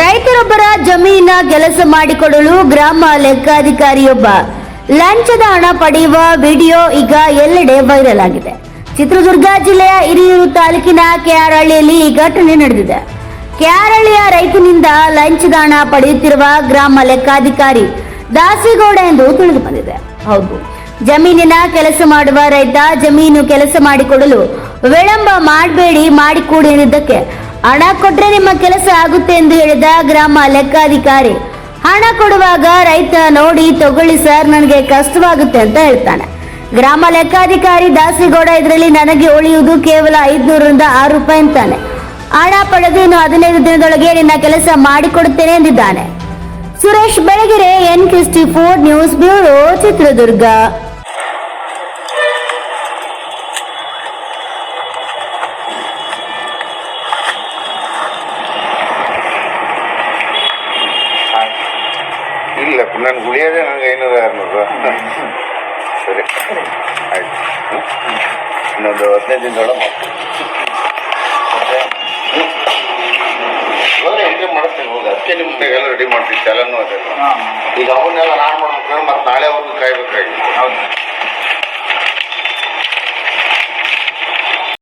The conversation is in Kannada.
ರೈತರೊಬ್ಬರ ಜಮೀನ ಕೆಲಸ ಮಾಡಿಕೊಡಲು ಗ್ರಾಮ ಲೆಕ್ಕಾಧಿಕಾರಿಯೊಬ್ಬ. ಲಂಚದ ಹಣ ಪಡೆಯುವ ವಿಡಿಯೋ ಈಗ ಎಲ್ಲೆಡೆ ವೈರಲ್ ಆಗಿದೆ. ಚಿತ್ರದುರ್ಗ ಜಿಲ್ಲೆಯ ಹಿರಿಯೂರು ತಾಲೂಕಿನ ಕೆಆರ್ಹಳ್ಳಿಯಲ್ಲಿ ಈ ಘಟನೆ ನಡೆದಿದೆ. ಕೆಆರ್ಹಳ್ಳಿಯ ರೈತನಿಂದ ಲಂಚದ ಹಣ ಪಡೆಯುತ್ತಿರುವ ಗ್ರಾಮ ಲೆಕ್ಕಾಧಿಕಾರಿ ದಾಸಿಗೌಡ ಎಂದು ತಿಳಿದು ಬಂದಿದೆ. ಹೌದು, ಜಮೀನಿನ ಕೆಲಸ ಮಾಡುವ ರೈತ ಜಮೀನು ಕೆಲಸ ಮಾಡಿಕೊಡಲು ವಿಳಂಬ ಮಾಡಬೇಡಿ, ಮಾಡಿಕೊಡಿ ಎಂದಿದ್ದಕ್ಕೆ ಹಣ ಕೊಟ್ರೆ ನಿಮ್ಮ ಕೆಲಸ ಆಗುತ್ತೆ ಎಂದು ಹೇಳಿದ ಗ್ರಾಮ ಲೆಕ್ಕಾಧಿಕಾರಿ. ಹಣ ಕೊಡುವಾಗ ರೈತ ನೋಡಿ, ತಗೊಳ್ಳಿ ಸರ್, ನನಗೆ ಕಷ್ಟವಾಗುತ್ತೆ ಅಂತ ಹೇಳ್ತಾನೆ. ಗ್ರಾಮ ಲೆಕ್ಕಾಧಿಕಾರಿ ದಾಸಿಗೌಡ ಇದರಲ್ಲಿ, ನನಗೆ ಉಳಿಯುವುದು ಕೇವಲ ಐದುನೂರರಿಂದ ಆರು ರೂಪಾಯಿ ಅಂತಾನೆ. ಹಣ ಪಡೆದು ಇನ್ನು ಹದಿನೈದು ದಿನದೊಳಗೆ ನಿನ್ನ ಕೆಲಸ ಮಾಡಿಕೊಡುತ್ತೇನೆ ಎಂದಿದ್ದಾನೆ. ಸುರೇಶ್, ಬೆಳಗೆರೆ, ಎನ್ ಕ್ರಿಸ್ಟಿ ಫೋರ್ ನ್ಯೂಸ್ ಬ್ಯೂರೋ ಚಿತ್ರದುರ್ಗ. ಇಲ್ಲ ನಾನು ಉಳಿಯೋದೇ ನನಗೆ ಐನೂರ ಆರುನೂರು. ಸರಿ. ಆಯ್ತು. ಇನ್ನೊಂದು ಹದಿನೈದು ದಿನದೊಳಗೆ ಮಾಡ್ತೀನಿ. ಎಂಟ್ರಿ ಮಾಡಿಸ್ತೀನಿ ಹೋಗಿ. ಅದಕ್ಕೆ ನಿಮ್ಮ ಎಲ್ಲ ರೆಡಿ ಮಾಡ್ತೀನಿ ಚಾಲನ್ನು ಅದೆಲ್ಲ. ಈಗ ಅವನ್ನೆಲ್ಲ ನಾನು ಮಾಡ್ಬೇಕಂದ್ರೆ ಮತ್ತೆ ನಾಳೆವರೆಗೂ ಕಾಯ್ಬೇಕಾಗಿತ್ತು. ಹೌದು.